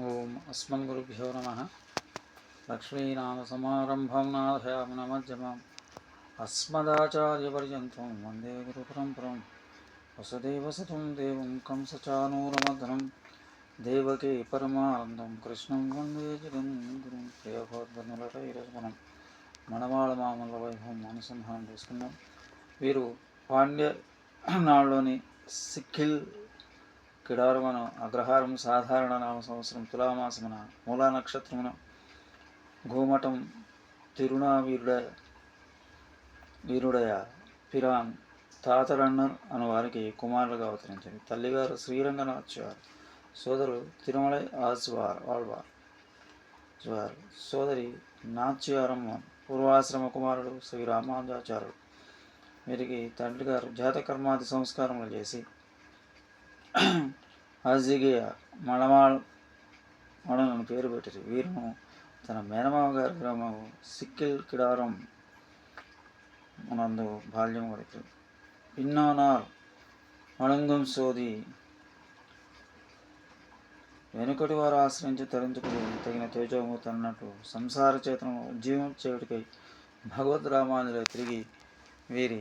ఓం అస్మద్గురుభ్యో నమ. లక్ష్మీనామసమారంభం నాథయామనమజ్జమాం అస్మదాచార్యపర్యంతం వందే గురుపరంపరం. వసుదేవసుతం దేవం కంసచానూరమధనం దేవకే పరమానందం. కృష్ణం వందే జగన్ గురుం ప్రియభోద్వనులకైరమనం మనవాళ మామల వైభవం అనుసంధానం చేసుకున్నాం వీరు పాండ్య నాడులోని సిక్కిల్ కిడారమన అగ్రహారం సాధారణ నామ సంవత్సరం తులామాసమున మూలా నక్షత్రమున గోమఠం తిరుణావీరుడ వీరుడయ పిరాన్ తాతరన్నర్ అను వారికి కుమారులుగా అవతరించింది తల్లిగారు శ్రీరంగనాథ్వారు సోదరు తిరుమల ఆజ్వార్ ఆళ్వార్. జ్వార్. సోదరి నాచ్యారమ్మ పూర్వాశ్రమ కుమారుడు శ్రీ రామానుజాచార్యుడు. వీరికి తండ్రి గారు జాతకర్మాది సంస్కారములు చేసి అజిగియ మడమాళ్ మడలను పేరు పెట్టారు. వీరును తన మేనమామ గారి గ్రామం సిక్కిల్ కిడారం మనందు బాల్యం గడిపి ఇన్నోనార్ మళంగం సోది వెనుకటి వారు ఆశ్రయించి తరించుకుని తగిన తేజోమూర్తి అన్నట్టు సంసార చేతనం జీవం చేయుడికై భగవద్ రామానులో తిరిగి వీరి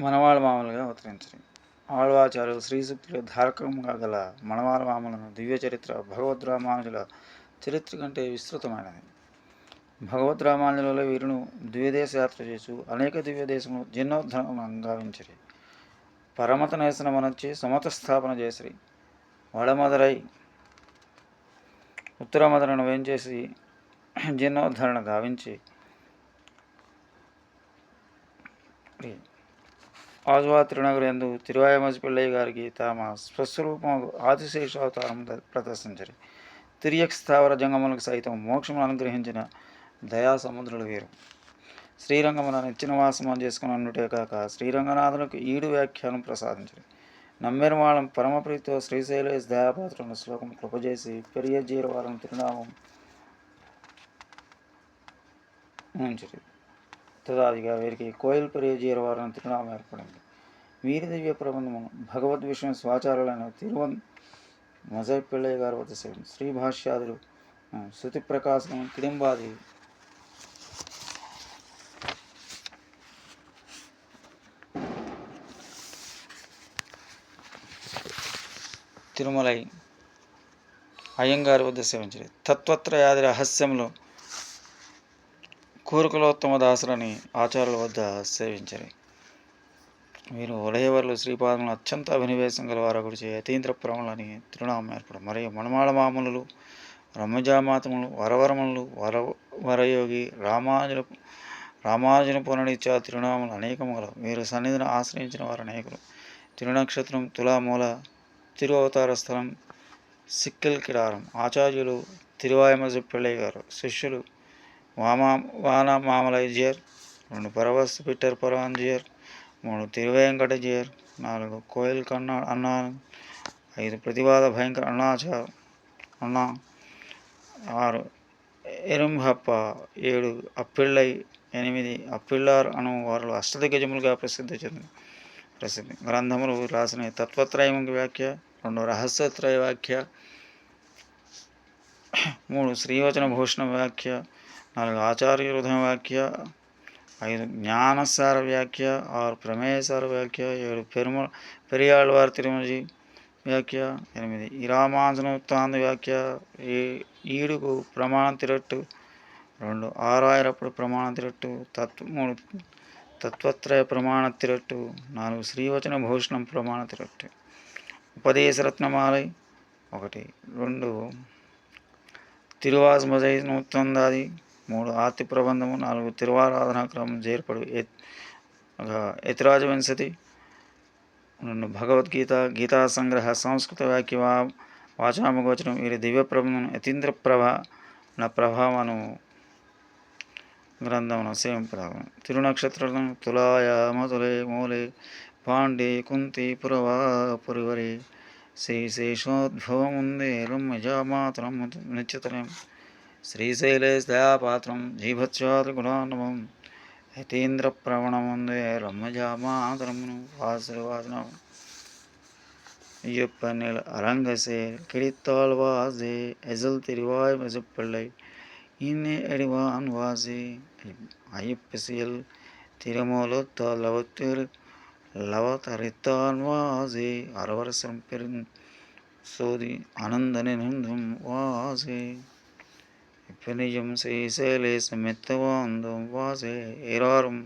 మనవాళ్ళ మామలుగా అవతరించారు. ఆళ్వాచారు శ్రీసూక్తులు ధారకంగా గల మనవాళ్ళ మామలను దివ్య చరిత్ర భగవద్ రామానుజుల చరిత్ర కంటే విస్తృతమైనది. భగవద్ రామానుజులలో వీరును ద్విదేశ యాత్ర చేసు అనేక దివ్య దేశములు జీర్ణోద్ధరణం గావించరి పరమత నేసనమనొచ్చి సమత స్థాపన చేసిరి. వడమదరై ఉత్తర మదనను వేంచేసి జీర్ణోద్ధరణ గావించి ఆజ్వా తిరునగర్ ఎందు తిరువాయమసి పిల్లయ్య గారికి తమ స్వస్వరూపం ఆదిశేష అవతారం ప్రదర్శించరు తిరియక్ స్థావర జంగములకు సైతం మోక్షమును అనుగ్రహించిన దయా సముద్రులు వీరు. శ్రీరంగమున నిచ్చిన వాసమం చేసుకుని కాక శ్రీరంగనాథులకు ఈడు వ్యాఖ్యానం ప్రసాదించరు నమ్మెరమాళం పరమప్రీతితో శ్రీశైలేశ్ దయాపాత్రులను శ్లోకం కృపజేసి పెరియ జీరవారం తిరునామం ఉంచరు. తదాదిగా వీరికి కోయల్ పెరియ జీరవారం తిరునామం ఏర్పడింది. వీరి దివ్య ప్రబంధము భగవద్ విషయం స్వాచారులైన తిరువన్ మజై గారి గారు వద్ద సేవం శ్రీ భాష్యాదులు శృతి ప్రకాశం కిడింబాది తిరుమలై అయ్యంగారి వద్ద సేవించలేదు. తత్వత్రయాది రహస్యంలో కూరుకులోత్తమ దాసులని ఆచార్యుల వద్ద సేవించరు. వీరు ఉలయవర్లు శ్రీపాదములు అత్యంత అభినివేశం గల వారు గురించి యతీంద్ర ప్రములని తిరునామం ఏర్పడు మరియు మణమాళ మామూలు రమ్మజామాతములు వరవరములు వర వరయోగి రామానుజుల రామానుజుని పుననిత్య తిరునామములు అనేకములు వీరు సన్నిధిని ఆశ్రయించిన వారు అనేకులు. తిరునక్షత్రం తులామూల తిరువతార స్థలం సిక్కిల్ కిడారం ఆచార్యులు తిరువాయమజ పిళ్ళయ్య గారు శిష్యులు వామా వాన మామలైజియర్ రెండు పరవస్తు పిట్టర్ పరవాంజియర్ మూడు తిరువేంకటజియర్ నాలుగు కోయిల్ కన్నా అన్నా ఐదు ప్రతివాద భయంకర అన్నాచార్ అన్నా ఆరు ఎరుంహప్ప ఏడు అప్పిళ్ళై ఎనిమిది అప్పిళ్ళార్ అను వారు అష్టదిగ్గజములుగా ప్రసిద్ధి చెంది ప్రసిద్ధి గ్రంథములు రాసిన తత్వత్రయముఖ వ్యాఖ్య రెండు రహస్యత్రయ వ్యాఖ్య మూడు శ్రీవచన భూషణ వ్యాఖ్య నాలుగు ఆచార్య హృదయ వ్యాఖ్య ఐదు జ్ఞానసార వ్యాఖ్య ఆరు ప్రమేయసార వ్యాఖ్య ఏడు పెరుమ పెరియాళ్ళవారి తిరుమజి వ్యాఖ్య ఎనిమిది ఇరామాంజనోత్తాంద వ్యాఖ్య ఈ ఈడుకు ప్రమాణం తిరట్టు రెండు ఆరాయిరప్పుడు ప్రమాణం తిరట్టు తత్వ మూడు తత్వత్రయ ప్రమాణ తిరట్టు నాలుగు శ్రీవచన భూషణం ప్రమాణ తిరట్టు. ఉపదేశరత్నమాలై ఒకటి రెండు తిరువాసమజై నూత్తందాది మూడు ఆర్తి ప్రబంధము నాలుగు తిరువారాధన క్రమం చేర్పడు యతిరాజ వింశతి రెండు భగవద్గీత గీతా సంగ్రహ సంస్కృత వాక్య వా వాచామగోచరం వీరి దివ్య ప్రబంధం యతీంద్ర ప్రభ నా ప్రభావను గ్రంథమును సేవింపదాగను తిరునక్షత్రం తులాయ మధులే మూలే పాండే కుంతి పురవా పురివరి శ్రీ శ్రీశేషోద్భవముందే రమ్యజామాతరం నిశ్చితరం శ్రీశైలే దయాపాత్రం జీభత్స్వాది గుణానుభవం యతీంద్ర ప్రవణముందే రమ్మజామాతరమును వాసువాసనం ஐயப்பனில் அரங்கசேர் கிடைத்தால் வாசே எசல் தெரிவாய் மசுப்பிள்ளை இன்னே அடிவான் வாசே ஐயப்பசியல் திருமூலத்தால் லவத்தில் லவதரித்தான் வாசே அரவரசம் பெருங் சோதி அனந்தனும் வாசே Infinitum siselis mittavantum vase irarum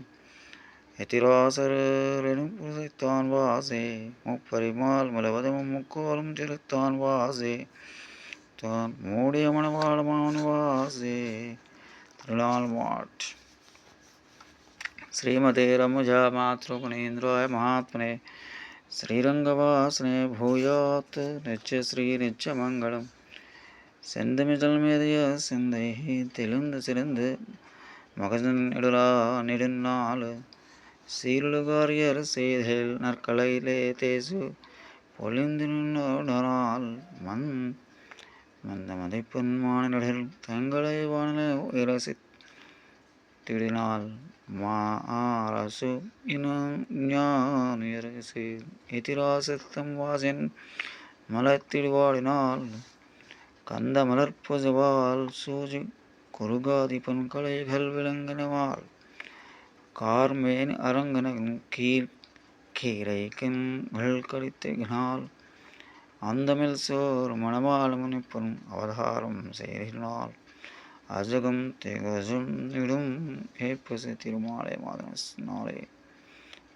எத்திராசரனும் புதைத்தான் வாசே முப்பரிமால் மலவதமும் முக்கோலும் செலுத்தான் வாசே தான் மூடிய மனவாளமான் வாசே திருநாள் மாட் ஸ்ரீமதே ரமுஜா மாத்ருகுணேந்திராய மகாத்மனே ஸ்ரீரங்கவாசனே பூயாத் நிச்சய ஸ்ரீ நிச்சயமங்கலம் செந்தமிழ் மேதையா சிந்தை தெளிந்து சிறந்து மகஜன் நெடுலா நெடுநாள் சீருளுகாரியர் செய்தல் நற்கலையிலே தேசு பொழிந்தினால் மண் மந்த மதிப்பெண் மாநிலர்கள் தங்களை வானிலை உயரசி திடினால் மா ஆரசு இனம் இனசி எதிராசத்தம் வாசின் மலத்திடுவாடினால் கந்த மலர்புசுவால் சூஜி குருகாதி பண்கலைகள் விளங்கினவாள். கார்மேன் அரங்கனன் கீழ் கீரைக்கும் கழித்தினால் அந்தமில் சோர் மணமாளமுனி பொன் அவதாரம் செய்தினால் அஜகம் திகசும் இடும் ஏப்பசு திருமாலை மாதன நாளே.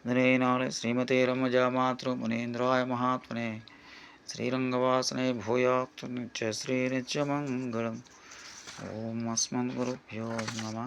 இதனை நாளே ஸ்ரீமதே ரமஜா மாத்ரு முனேந்திராய மகாத்மனே. శ్రీరంగవాసనే భూయాక్తు నిత్య శ్రీనిత్యమంగళం ఓం అస్మద్గురుభ్యో నమ